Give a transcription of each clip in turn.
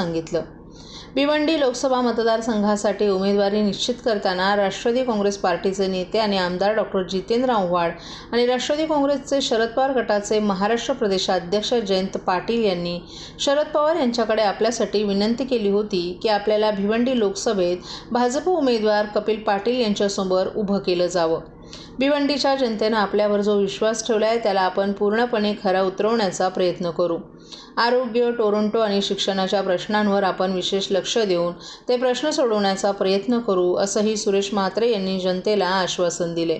सांगितलं. भिवंडी लोकसभा मतदारसंघासाठी उमेदवारी निश्चित करताना राष्ट्रवादी काँग्रेस पार्टीचे नेते आणि आमदार डॉक्टर जितेंद्र आव्हाड आणि राष्ट्रवादी काँग्रेसचे शरद पवार गटाचे महाराष्ट्र प्रदेशाध्यक्ष जयंत पाटील यांनी शरद पवार यांच्याकडे आपल्यासाठी विनंती केली होती की आपल्याला भिवंडी लोकसभेत भाजप उमेदवार कपिल पाटील यांच्यासमोर उभं केलं जावं. भिवंडीच्या जनतेनं आपल्यावर जो विश्वास ठेवला आहे त्याला आपण पूर्णपणे खरा उतरवण्याचा प्रयत्न करू. आरोग्य टोरंटो आणि शिक्षणाच्या प्रश्नांवर आपण विशेष लक्ष देऊन ते प्रश्न सोडवण्याचा प्रयत्न करू असंही सुरेश म्हात्रे यांनी जनतेला आश्वासन दिले.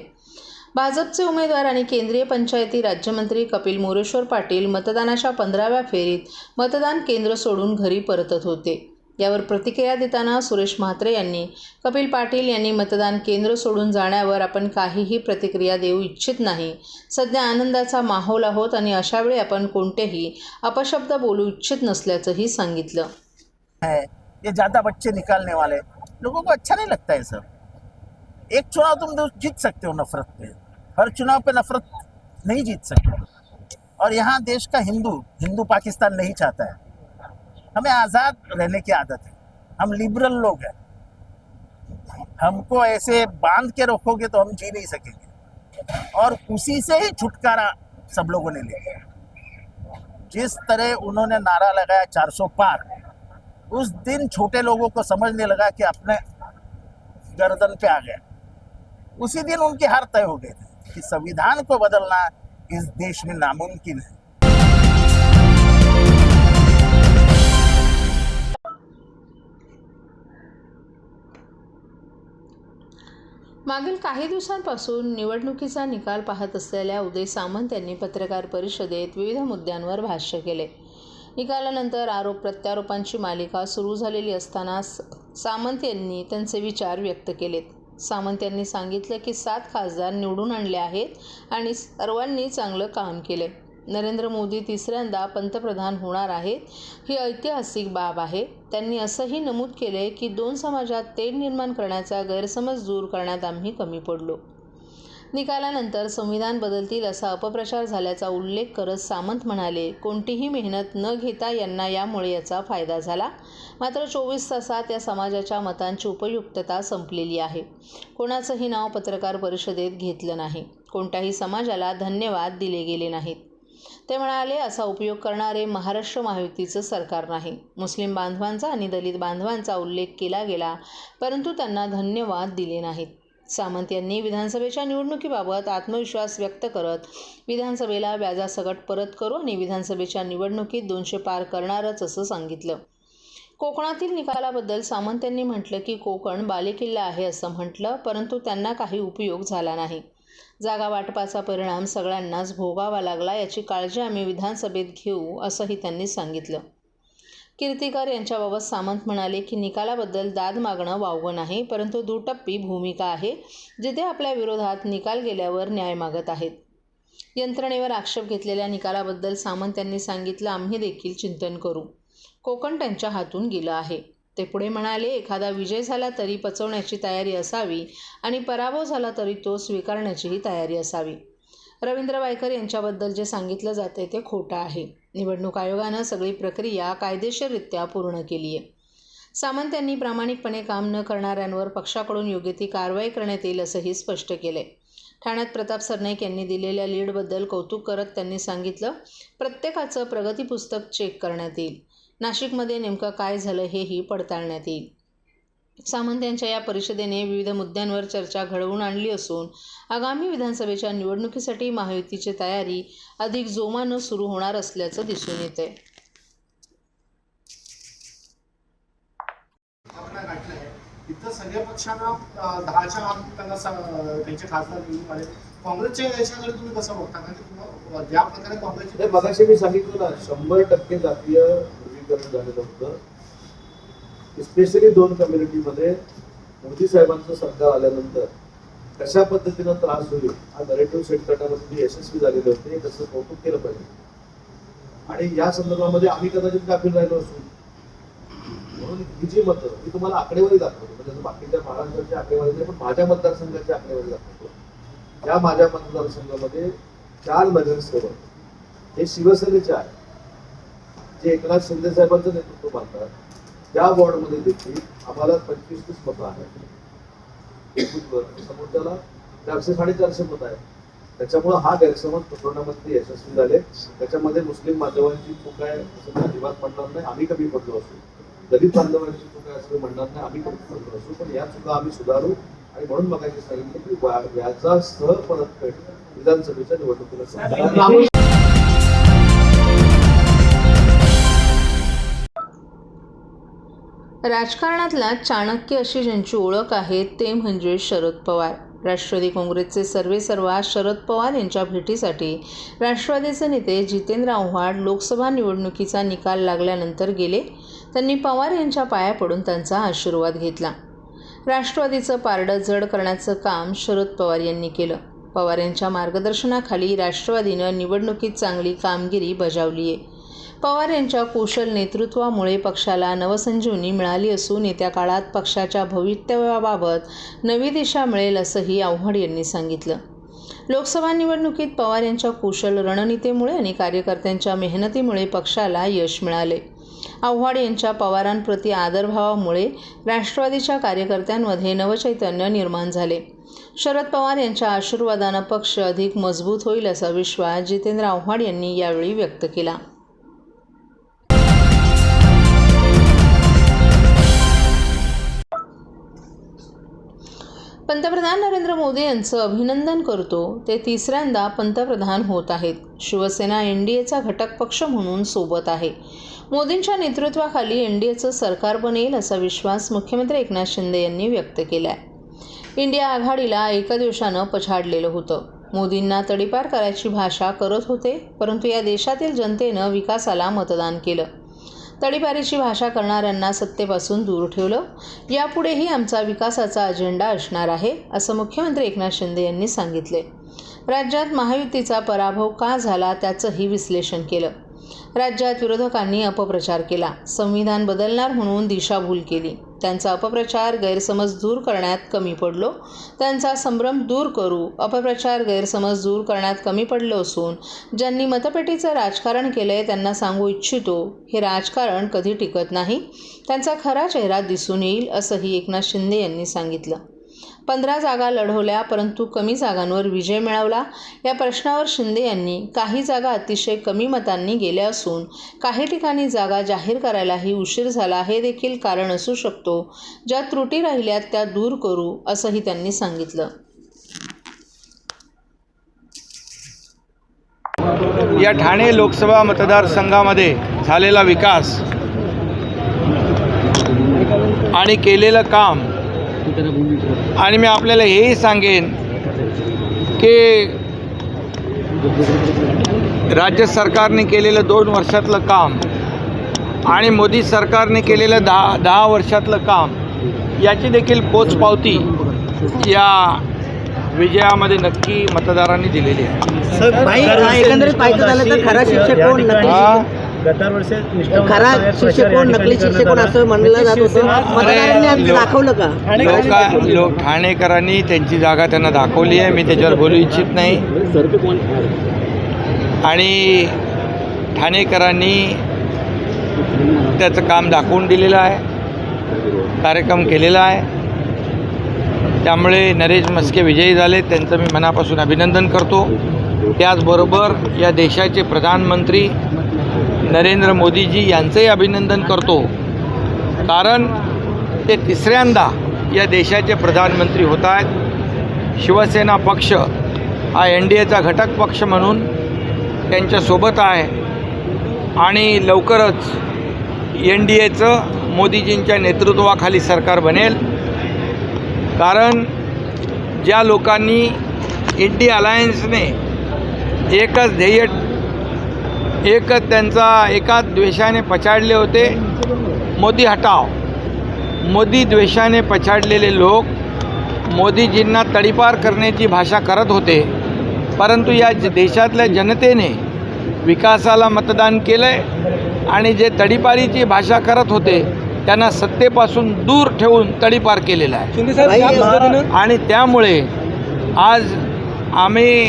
भाजपचे उमेदवार आणि केंद्रीय पंचायती राज्यमंत्री कपिल मोरेश्वर पाटील मतदानाच्या पंधराव्या फेरीत मतदान केंद्र सोडून घरी परतत होते. यावर प्रतिक्रिया देताना सुरेश म्हात्रे यांनी. कपिल पाटील यांनी मतदान केंद्र सोडून जाण्यावर आपण काहीही प्रतिक्रिया देऊ इच्छित नाही. सध्या आनंदाचा माहोल आहोत आणि अशावेळी आपण कोणतेही अपशब्द बोलू इच्छित नसल्याचंही सांगितलं. ये ज़्यादा बच्चे निकालने वाले. लोगों को अच्छा नहीं लगता है सब. एक चुनाव तुम जीत सकते हो नफरत पे. हर चुनाव पे नफरत नहीं जीत सकते. और यहाँ देश का हिंदू हिंदू पाकिस्तान नहीं चाहता है. हमें आज़ाद रहने की आदत है। हम लिबरल लोग हैं। हमको ऐसे बाँध के रखोगे तो हम जी नहीं सकेंगे। और उसी से ही छुटकारा सब लोगों ने लिया। जिस तरह उन्होंने नारा लगाया 400 पार, उस दिन छोटे लोगों को समझने लगा कि अपने गर्दन पे आ गया उसी दिन उनकी हार तय हो गई थी कि संविधान को बदलना इस देश में नामुमकिन है। मागील काही दिवसांपासून निवडणुकीचा निकाल पाहत असलेल्या उदय सामंत यांनी पत्रकार परिषदेत विविध मुद्द्यांवर भाष्य केले. निकालानंतर आरोप प्रत्यारोपांची मालिका सुरू झालेली असताना सामंत यांनी त्यांचे विचार व्यक्त केलेत. सामंत यांनी सांगितलं की सात खासदार निवडून आणले आहेत आणि सर्वांनी चांगलं काम केले नरेंद्र मोदी तिसऱ्यांदा पंतप्रधान होणार आहेत. ही ऐतिहासिक बाब आहे. त्यांनी असंही नमूद केले की दोन समाजात तेढ निर्माण करण्याचा गैरसमज दूर करण्यात आम्ही कमी पडलो. निकालानंतर संविधान बदलतील असा अपप्रचार झाल्याचा उल्लेख करत सामंत म्हणाले कोणतीही मेहनत न घेता यांना यामुळे याचा फायदा झाला. मात्र चोवीस तासात या समाजाच्या मतांची उपयुक्तता संपलेली आहे. कोणाचंही नाव पत्रकार परिषदेत घेतलं नाही. कोणत्याही समाजाला धन्यवाद दिले गेले नाहीत. ते म्हणाले असा उपयोग करणारे महाराष्ट्र महायुतीचं सरकार नाही. मुस्लिम बांधवांचा आणि दलित बांधवांचा उल्लेख केला गेला परंतु त्यांना धन्यवाद दिले नाहीत. सामंत यांनी विधानसभेच्या निवडणुकीबाबत आत्मविश्वास व्यक्त करत विधानसभेला व्याजासकट परत करू आणि विधानसभेच्या निवडणुकीत दोनशे पार करणारच असं सांगितलं. कोकणातील निकालाबद्दल सामंत यांनी म्हटलं की कोकण बालेकिल्ला आहे असं म्हटलं परंतु त्यांना काही उपयोग झाला नाही. जागा वाटपाचा परिणाम सगळ्यांनाच भोगावा लागला याची काळजी आम्ही विधानसभेत घेऊ असंही त्यांनी सांगितलं. कीर्तिकर यांच्याबाबत सामंत म्हणाले की निकालाबद्दल दाद मागणं वावगं नाही परंतु दुटप्पी भूमिका आहे जिथे आपल्या विरोधात निकाल गेल्यावर न्याय मागत आहेत. यंत्रणेवर आक्षेप घेतलेल्या निकालाबद्दल सामंत यांनी सांगितलं आम्ही देखील चिंतन करू. कोकण त्यांच्या हातून गेलं आहे. ते पुढे म्हणाले एखादा विजय झाला तरी पचवण्याची तयारी असावी आणि पराभव झाला तरी तो स्वीकारण्याचीही तयारी असावी. रवींद्र वायकर यांच्याबद्दल जे सांगितलं जाते ते खोटं आहे. निवडणूक आयोगानं सगळी प्रक्रिया कायदेशीररित्या पूर्ण केली आहे सामंत यांनी प्रामाणिकपणे काम न करणाऱ्यांवर पक्षाकडून योग्य ती कारवाई करण्यात येईल असंही स्पष्ट केले ठाण्यात प्रताप सरनाईक यांनी दिलेल्या लीडबद्दल कौतुक करत त्यांनी सांगितलं प्रत्येकाचं प्रगती पुस्तक चेक करण्यात येईल. नाशिकमध्ये नेमकं काय झालं हेही पडताळण्यात येईल. सामंत यांच्या या परिषदेने विविध मुद्द्यांवर चर्चा घडवून आणली असून आगामी विधानसभेच्या निवडणुकीसाठी महायुतीची तयारी अधिक जोमानं सुरू होणार असल्याचं दिसून येते घटना गाठल्या आहे इथं सगळ्या पक्षांना दहाच्या आत त्यांना स- त्यांचे खासदार निवडून आले. काँग्रेसच्या याच्याकडे तुम्ही कसं बघता? कारण ज्या प्रकारे काँग्रेसचे मी सांगितलं ना शंभर टक्के जातीय ध्रुवीकरण झालेलं होतं. स्पेशली दोन कम्युनिटीमध्ये मोदी साहेबांचं सरकार आल्यानंतर कशा पद्धतीनं त्रास होईल हा नरेटिव्ह सेट करण्यामध्ये यशस्वी झालेले होते त्याचं कौतुक केलं पाहिजे. आणि या संदर्भामध्ये आम्ही कदाचित गाफील राहिलो असू म्हणून ही जी मतं मी तुम्हाला आकडेवारी दाखवतो म्हणजे बाकीच्या महाराष्ट्राची आकडेवारी नाही पण माझ्या मतदारसंघाची आकडेवारी दाखवतो. या माझ्या मतदारसंघामध्ये चार नगरसेवक हे शिवसेनेचे आहे जे एकनाथ शिंदे साहेबांचं नेतृत्व मानतात त्या वॉर्डमध्ये देखील आम्हाला पंचवीस तीस मतं आहेत. एक बूथवर समोरच्याला चारशे साडेचारशे मतं आहेत. त्याच्यामुळं हा गैरसमज पसरवण्यामध्ये यशस्वी झाले. त्याच्यामध्ये मुस्लिम बांधवांची चूक आहे असं मी अजिबात म्हणणार नाही. आम्ही कमी पडलो असू. दलित बांधवांची चूक आहे असं म्हणणार नाही. आम्ही कमी पडलो असू. पण या चुका आम्ही सुधारू आणि म्हणून मगाशी सांगितलं की व्या- व्याजासह परतफेड विधानसभेच्या निवडणुकीला राजकारणातला चाणक्य अशी ज्यांची ओळख आहे ते म्हणजे शरद पवार. राष्ट्रवादी काँग्रेसचे सर्वेसर्वा शरद पवार यांच्या भेटीसाठी राष्ट्रवादीचे नेते जितेंद्र आव्हाड लोकसभा निवडणुकीचा निकाल लागल्यानंतर गेले. त्यांनी पवार यांच्या पाया पडून त्यांचा आशीर्वाद घेतला. राष्ट्रवादीचं पारडं जड करण्याचं काम शरद पवार यांनी केलं. पवार यांच्या मार्गदर्शनाखाली राष्ट्रवादीनं निवडणुकीत चांगली कामगिरी बजावली आहे पवार यांच्या कुशल नेतृत्वामुळे पक्षाला नवसंजीवनी मिळाली असून येत्या काळात पक्षाच्या भवितव्याबाबत नवी दिशा मिळेल असंही आव्हाड यांनी सांगितलं. लोकसभा निवडणुकीत पवार यांच्या कुशल रणनीतीमुळे आणि कार्यकर्त्यांच्या मेहनतीमुळे पक्षाला यश मिळाले. आव्हाड यांच्या पवारांप्रती आदरभावामुळे राष्ट्रवादीच्या कार्यकर्त्यांमध्ये नवचैतन्य निर्माण झाले. शरद पवार यांच्या आशीर्वादानं पक्ष अधिक मजबूत होईल असा विश्वास जितेंद्र आव्हाड यांनी यावेळी व्यक्त केला. पंतप्रधान नरेंद्र मोदी यांचं अभिनंदन करतो ते तिसऱ्यांदा पंतप्रधान होत आहेत. शिवसेना एन डी एचा घटक पक्ष म्हणून सोबत आहे. मोदींच्या नेतृत्वाखाली एन डी एचं सरकार बनेल असा विश्वास मुख्यमंत्री एकनाथ शिंदे यांनी व्यक्त केला आहे इंडिया आघाडीला एका दिवसानं पछाडलेलं होतं. मोदींना तडीपार करायची भाषा करत होते परंतु या देशातील जनतेनं विकासाला मतदान केलं. तडीपारीची भाषा करणाऱ्यांना सत्तेपासून दूर ठेवलं. यापुढेही आमचा विकासाचा अजेंडा असणार आहे असं मुख्यमंत्री एकनाथ शिंदे यांनी सांगितले. राज्यात महायुतीचा पराभव का झाला त्याचंही विश्लेषण केलं. राज्यात विरोधकांनी अपप्रचार केला. संविधान बदलणार म्हणून दिशाभूल केली. त्यांचा अपप्रचार गैरसमज दूर करण्यात कमी पडलो. त्यांचा संभ्रम दूर करू अपप्रचार गैरसमज दूर करण्यात कमी पडलो असून ज्यांनी मतपेटीचं राजकारण केलं आहे त्यांना सांगू इच्छितो हे राजकारण कधी टिकत नाही. त्यांचा खरा चेहरा दिसून येईल असंही एकनाथ शिंदे यांनी सांगितलं. पंधरा जागा लढवल्या परंतु कमी जागांवर विजय मिळवला. या प्रश्नावर शिंदे यांनी काही जागा अतिशय कमी मतांनी गेल्या असून काही ठिकाणी जागा जाहीर करायलाही उशीर झाला हे देखील कारण असू शकतो. ज्या त्रुटी राहिल्यात त्या दूर करू असंही त्यांनी सांगितलं. या ठाणे लोकसभा मतदारसंघामध्ये झालेला विकास आणि केलेलं काम आणि मी आपल्याला हेही सांगेन की राज्य सरकारने केलेलं दोन वर्षातलं काम आणि मोदी सरकारने केलेलं दहा दहा वर्षातलं काम याची देखील पोचपावती या विजयामध्ये नक्की मतदारांनी दिलेली आहे भाई एकंदरीत पाहायचं झालं तर खरा शिक्षक कोण नकली? शिक्षक- खरा शिक्षक कोण नकली शिक्षक कोण असं म्हणलं जात होतं. दाखवलं का? लोका लोक ठाणेकरांनी त्यांची जागा त्यांना दाखवली आहे. मी त्याच्यावर बोलू इच्छित नाही. आणि ठाणेकरांनी त्याचं काम दाखवून दिलेलं आहे. कार्यक्रम केलेला आहे. त्यामुळे नरेश मस्के विजयी झाले. त्यांचं मी मनापासून अभिनंदन करतो. त्याचबरोबर या देशाचे प्रधानमंत्री नरेंद्र मोदीजी यांचंही अभिनंदन करतो. कारण ते तिसऱ्यांदा या देशाचे प्रधानमंत्री होत आहेत. शिवसेना पक्ष हा एन डी एचा घटक पक्ष म्हणून त्यांच्यासोबत आहे. आणि लवकरच एन डी एचं मोदीजींच्या नेतृत्वाखाली सरकार बनेल. कारण ज्या लोकांनी इंडिया अलायन्सने एकच ध्येय एकच त्यांचा एकाच द्वेषाने पछाडले होते. मोदी हटाव. मोदी द्वेषाने पछाडलेले लोक मोदीजींना तडीपार करण्याची भाषा करत होते. परंतु या ज- देशातल्या जनतेने विकासाला मतदान केलं आहे आणि जे तडीपारीची भाषा करत होते त्यांना सत्तेपासून दूर ठेवून तडीपार केलेलं आहे. आणि त्यामुळे आज आम्ही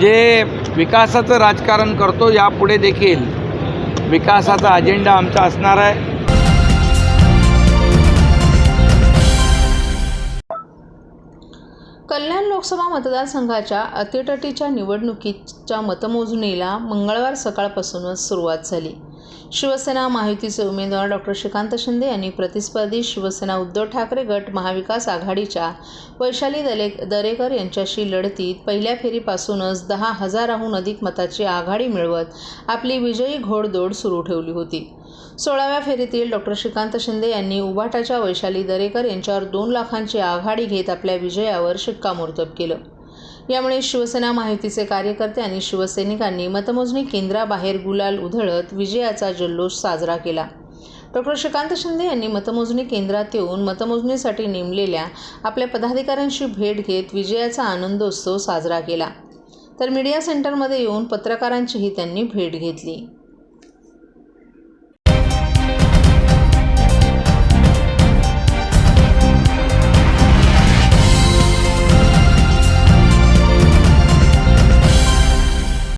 जे विकासाचं राजकारण करतो यापुढे देखील विकासाचा अजेंडा आमचा असणार आहे. कल्याण लोकसभा मतदारसंघाच्या अतिटटीच्या निवडणुकीच्या मतमोजणीला मंगळवार सकाळपासूनच सुरुवात झाली. शिवसेना महायुतीचे उमेदवार डॉक्टर श्रीकांत शिंदे यांनी प्रतिस्पर्धी शिवसेना उद्धव ठाकरे गट महाविकास आघाडीच्या वैशाली दले दरेकर यांच्याशी लढतीत पहिल्या फेरीपासूनच दहा हजाराहून अधिक मताची आघाडी मिळवत आपली विजयी घोडदौड सुरू ठेवली होती. सोळाव्या फेरीतील डॉक्टर श्रीकांत शिंदे यांनी उभाटाच्या वैशाली दरेकर यांच्यावर दोन लाखांची आघाडी घेत आपल्या विजयावर शिक्कामोर्तब केलं. यामुळे शिवसेना महायुतीचे कार्यकर्ते आणि शिवसैनिकांनी मतमोजणी केंद्राबाहेर गुलाल उधळत विजयाचा जल्लोष साजरा केला. डॉक्टर श्रीकांत शिंदे यांनी मतमोजणी केंद्रात येऊन मतमोजणीसाठी नेमलेल्या आपल्या पदाधिकाऱ्यांशी भेट घेत विजयाचा आनंदोत्सव साजरा केला. तर मीडिया सेंटरमध्ये येऊन पत्रकारांचीही त्यांनी भेट घेतली.